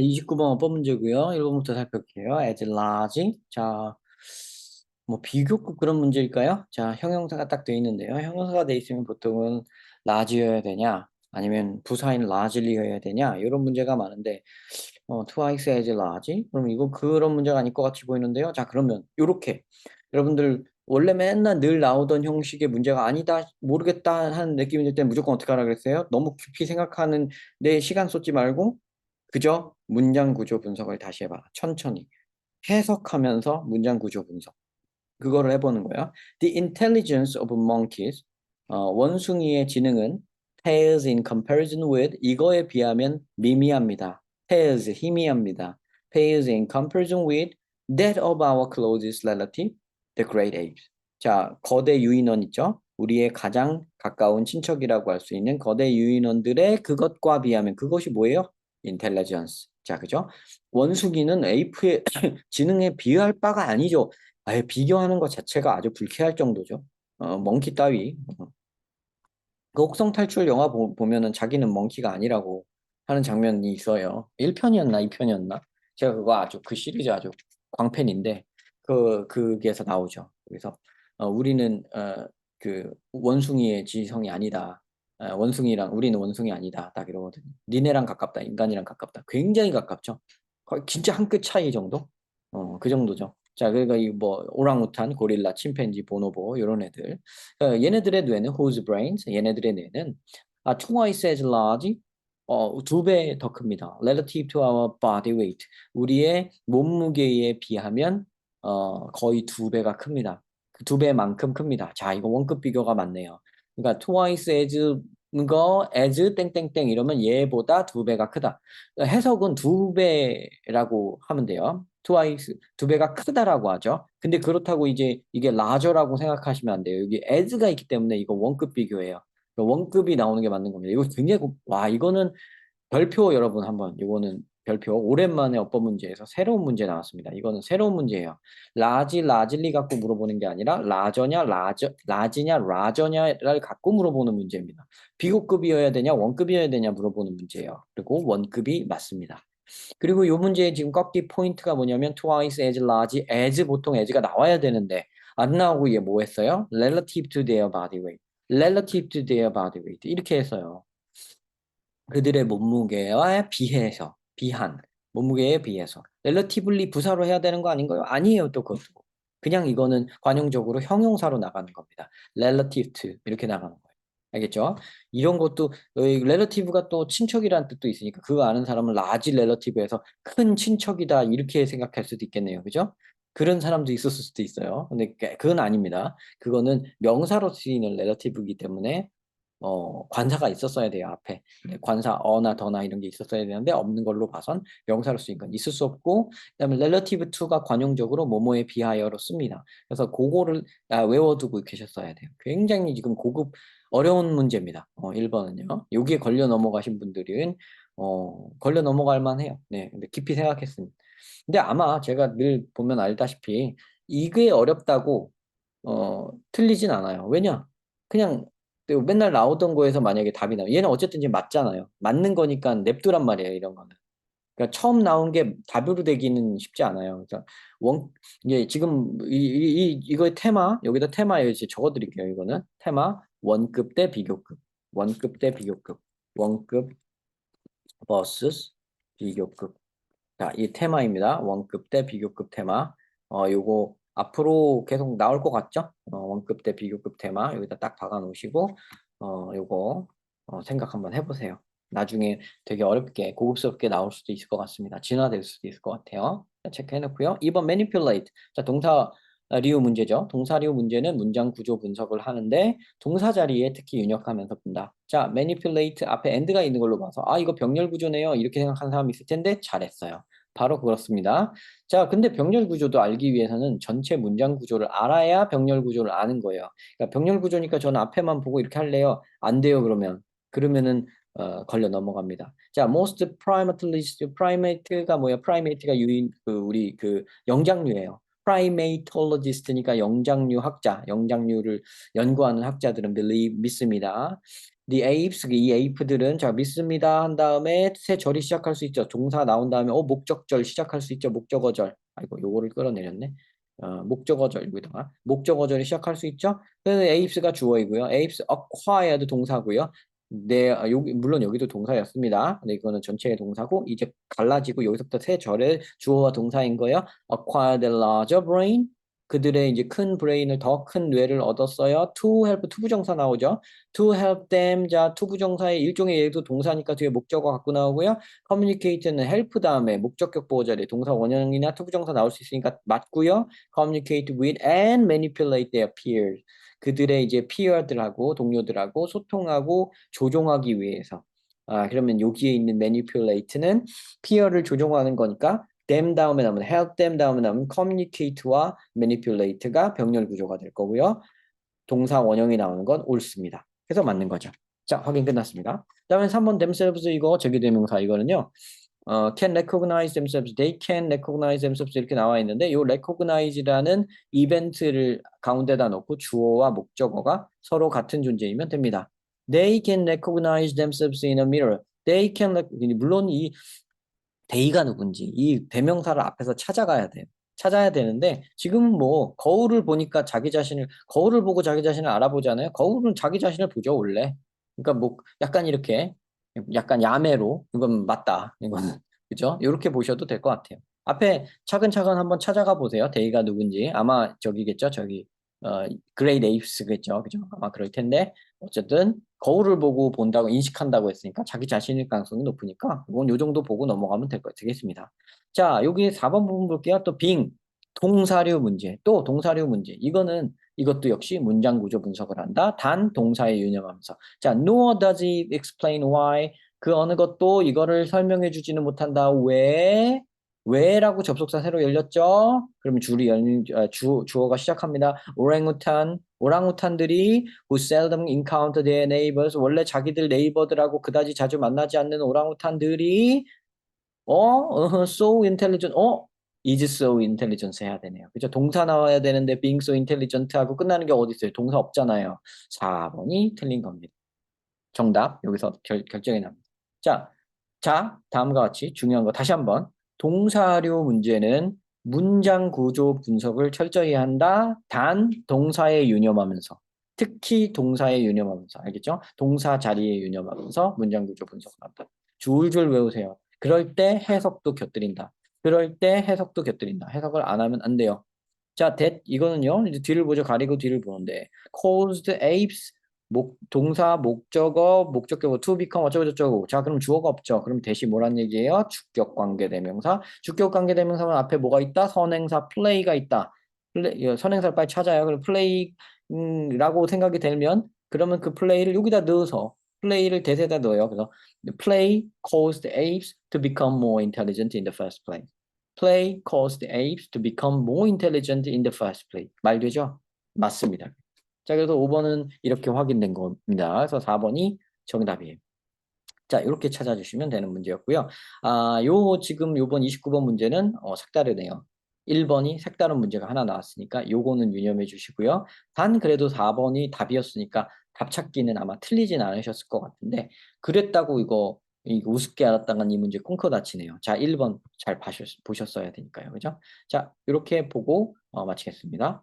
29번 어법 문제고요. 1번부터 살펴볼게요. as large. 자, 뭐 비교급 그런 문제일까요? 자, 형용사가 딱 돼 있는데요. 형용사가 돼 있으면 보통은 large여야 되냐, 아니면 부사인 largely여야 되냐 이런 문제가 많은데 어, twice as large. 그럼 이거 그런 문제가 아닐 것 같이 보이는데요. 자, 그러면 이렇게 여러분들 원래 맨날 늘 나오던 형식의 문제가 아니다 모르겠다 하는 느낌이 들 때 무조건 어떻게 하라 그랬어요? 너무 깊이 생각하는 내 시간 쏟지 말고 그죠? 문장 구조 분석을 다시 해봐. 천천히. 해석하면서 문장 구조 분석. 그거를 해보는 거야. The intelligence of monkeys. 어, 원숭이의 지능은 pales in comparison with 이거에 비하면 미미합니다. pales 희미합니다. pales in comparison with that of our closest relative, the great apes. 자, 거대 유인원 있죠? 우리의 가장 가까운 친척이라고 할 수 있는 거대 유인원들의 그것과 비하면 그것이 뭐예요? 인텔리전스. 자, 그죠? 원숭이는 에이프의 지능에 비할 바가 아니죠. 아예 비교하는 것 자체가 아주 불쾌할 정도죠. 어, 멍키 따위. 어. 그 옥성 탈출 영화 보, 보면은 자기는 멍키가 아니라고 하는 장면이 있어요. 1편이었나 2편이었나? 제가 그거 아주 그 시리즈 아주 광팬인데 그 그게서 나오죠. 그래서 어, 우리는 어, 그 원숭이의 지성이 아니다. 어, 원숭이랑 우리는 원숭이 아니다. 딱 이러거든요. 니네랑 가깝다. 인간이랑 가깝다. 굉장히 가깝죠. 거의 진짜 한 끗 차이 정도? 어, 그 정도죠. 자, 그러니까 이 뭐 오랑우탄, 고릴라, 침팬지, 보노보 이런 애들. 어, 얘네들의 뇌는 whose brains? 얘네들의 뇌는 아, twice as large. 어, 두 배 더 큽니다. relative to our body weight. 우리의 몸무게에 비하면 어, 거의 두 배가 큽니다. 그 두 배만큼 큽니다. 자, 이거 원급 비교가 맞네요. 그러니까 twice as 거 as 땡땡땡 이러면 얘보다 두 배가 크다. 해석은 두 배라고 하면 돼요. twice 두 배가 크다라고 하죠. 근데 그렇다고 이제 이게 larger라고 생각하시면 안 돼요. 여기 as가 있기 때문에 이거 원급 비교예요. 원급이 나오는 게 맞는 겁니다. 이거 굉장히 와 이거는 별표 여러분 한번 이거는 별표 오랜만에 어법 문제에서 새로운 문제 나왔습니다. 이거는 새로운 문제예요. 라지 라질리 갖고 물어보는 게 아니라 라저냐 라저 라지냐 라저냐를 갖고 물어보는 문제입니다. 비고급이어야 되냐 원급이어야 되냐 물어보는 문제예요. 그리고 원급이 맞습니다. 그리고 이 문제의 지금 꺾기 포인트가 뭐냐면 twice as large as 보통 as가 나와야 되는데 안 나오고 얘 뭐 했어요? relative to their body weight. relative to their body weight 이렇게 했어요. 그들의 몸무게와 비해서 비한 몸무게에 비해서 relatively 부사로 해야 되는 거 아닌가요? 아니에요 또 그것도 그냥 이거는 관용적으로 형용사로 나가는 겁니다. relative to 이렇게 나가는 거예요. 알겠죠? 이런 것도 relative가 또 친척이라는 뜻도 있으니까 그거 아는 사람은 large relative에서 큰 친척이다 이렇게 생각할 수도 있겠네요. 그죠? 그런 사람도 있었을 수도 있어요. 근데 그건 아닙니다. 그거는 명사로 쓰이는 relative이기 때문에 어, 관사가 있었어야 돼요, 앞에. 관사 어나 더나 이런 게 있었어야 되는데 없는 걸로 봐선 명사로 쓰인 건 있을 수 없고 그다음에 relative to가 관용적으로 뭐뭐에 비하여로 씁니다. 그래서 그거를 아, 외워두고 계셨어야 돼요. 굉장히 지금 고급 어려운 문제입니다. 어, 1번은요. 여기에 걸려 넘어가신 분들은 어, 걸려 넘어갈 만해요. 네, 근데 깊이 생각했습니다. 근데 아마 제가 늘 보면 알다시피 이게 어렵다고 어, 틀리진 않아요. 왜냐? 그냥 맨날 나오던 거에서 만약에 답이 나와 얘는 어쨌든 지금 맞잖아요. 맞는 거니까 냅두란 말이에요. 이런 거는. 그러니까 처음 나온 게 답으로 되기는 쉽지 않아요. 그래서 원 이게 지금 이, 이, 이 이거의 테마 여기다 테마 이제 적어드릴게요. 이거는 테마 원급 대 비교급, 원급 대 비교급, 원급 vs 비교급. 자, 이 테마입니다. 원급 대 비교급 테마. 어, 요거 앞으로 계속 나올 것 같죠? 어, 원급 대 비교급 테마 여기다 딱 박아 놓으시고 어, 요거 어, 생각 한번 해보세요. 나중에 되게 어렵게 고급스럽게 나올 수도 있을 것 같습니다. 진화될 수도 있을 것 같아요. 체크해 놓고요. 2번 manipulate. 자 동사 리우 문제죠. 동사 리우 문제는 문장 구조 분석을 하는데 동사 자리에 특히 윤역하면서 본다. 자 manipulate 앞에 end가 있는 걸로 봐서 아 이거 병렬 구조네요. 이렇게 생각하는 사람이 있을 텐데 잘했어요. 바로 그렇습니다. 자, 근데 병렬 구조도 알기 위해서는 전체 문장 구조를 알아야 병렬 구조를 아는 거예요. 그러니까 병렬 구조니까 저는 앞에만 보고 이렇게 할래요. 안 돼요, 그러면. 그러면은 어, 걸려 넘어갑니다. 자, most primate리sts, primate가 뭐야? primate가 유인 그 우리 그 영장류예요. Primatologist니까 영장류 학자, 영장류를 연구하는 학자들은 believe 믿습니다. The apes, 이 에이프들은 자 믿습니다 한 다음에 새 절이 시작할 수 있죠. 동사 나온 다음에 어 목적절 시작할 수 있죠. 목적어절. 아이고 요거를 끌어내렸네. 어, 목적어절 여기다가 목적어절이 시작할 수 있죠. 그래서 apes가 주어이고요. apes acquired 동사고요. 네, 아, 여기 물론 여기도 동사였습니다. 근데 이거는 전체의 동사고 이제 갈라지고 여기서부터 세 절의 주어와 동사인 거예요. acquired a larger brain. 그들의 이제 큰 브레인을 더 큰 뇌를 얻었어요. to help 투부정사 나오죠. to help them 자 투부정사의 일종의 얘도 동사니까 뒤에 목적어 갖고 나오고요. communicate는 help 다음에 목적격 보호 자리 동사 원형이나 투부정사 나올 수 있으니까 맞고요. communicate with and manipulate their peers. 그들의 이제 peer들하고 동료들하고 소통하고 조종하기 위해서 아 그러면 여기에 있는 manipulate는 peer를 조종하는 거니까 them 다음에 나오면 help them 다음에 나오면 communicate와 manipulate가 병렬 구조가 될 거고요. 동사 원형이 나오는 건 옳습니다. 그래서 맞는 거죠. 자, 확인 끝났습니다. 다음에 3번 themselves 이거 제기대명사 이거는요. 어, can recognize themselves, they can recognize themselves 이렇게 나와 있는데 이 recognize라는 이벤트를 가운데다 놓고 주어와 목적어가 서로 같은 존재이면 됩니다. They can recognize themselves in a mirror. They can 물론 이 they가 누군지 이 대명사를 앞에서 찾아가야 돼요. 찾아야 되는데 지금은 뭐 거울을 보니까 자기 자신을 거울을 보고 자기 자신을 알아보잖아요. 거울은 자기 자신을 보죠 원래. 그러니까 뭐 약간 이렇게 약간 야매로 이건 맞다 이거는 그죠? 이렇게 보셔도 될 것 같아요. 앞에 차근차근 한번 찾아가 보세요. 데이가 누군지 아마 저기겠죠 저기 어 그레이드 에이프스겠죠 그죠? 아마 그럴 텐데 어쨌든 거울을 보고 본다고 인식한다고 했으니까 자기 자신일 가능성이 높으니까 이건 요 정도 보고 넘어가면 될것 되겠습니다. 자 여기 4번 부분 볼게요. 또 빙 동사류 문제 또 동사류 문제 이거는 이것도 역시 문장 구조 분석을 한다. 단 동사에 유념하면서 자 nor does it explain why 그 어느 것도 이거를 설명해 주지는 못한다. 왜? 왜라고 접속사 새로 열렸죠? 그러면 줄이 열린 아, 주 주어가 시작합니다. 오랑우탄 오랑우탄들이 who seldom encounter their neighbors 원래 자기들 네이버들하고 그다지 자주 만나지 않는 오랑우탄들이 어, 어 so intelligent 어 is so intelligent 해야 되네요. 그죠? 동사 나와야 되는데 being so intelligent 하고 끝나는 게 어디 있어요? 동사 없잖아요. 4번이 틀린 겁니다. 정답 여기서 결, 결정이 납니다. 자, 자 다음과 같이 중요한 거 다시 한번 동사류 문제는 문장 구조 분석을 철저히 한다. 단 동사에 유념하면서 특히 동사에 유념하면서 알겠죠? 동사 자리에 유념하면서 문장 구조 분석을 한다. 줄줄 외우세요. 그럴 때 해석도 곁들인다. 그럴 때 해석도 곁들인다. 해석을 안 하면 안 돼요. 자, that 이거는요. 이제 뒤를 보죠. 가리고 뒤를 보는데 caused apes 목, 동사, 목적어, 목적격어, to become 어쩌고저쩌고. 자, 그럼 주어가 없죠. 그럼 대신 뭐란 얘기예요? 주격 관계 대명사. 주격 관계 대명사는 앞에 뭐가 있다? 선행사 play가 있다. 플레이, 선행사를 빨리 찾아요. 그럼 play라고 생각이 들면 그러면 그 play를 여기다 넣어서 play를 대세다 넣어요. 그래서 play caused apes to become more intelligent in the first place. play caused apes to become more intelligent in the first place. 말 되죠? 맞습니다. 자, 그래서 5번은 이렇게 확인된 겁니다. 그래서 4번이 정답이에요. 자, 이렇게 찾아주시면 되는 문제였고요. 아, 요 지금 요번 29번 문제는 어, 색다르네요. 1번이 색다른 문제가 하나 나왔으니까 요거는 유념해 주시고요. 단 그래도 4번이 답이었으니까 답 찾기는 아마 틀리진 않으셨을 것 같은데 그랬다고 이거 이거 우습게 알았다간 이 문제 꽁커 다치네요. 자, 1번 잘 보셨, 보셨어야 되니까요. 그죠? 자, 이렇게 보고 어, 마치겠습니다.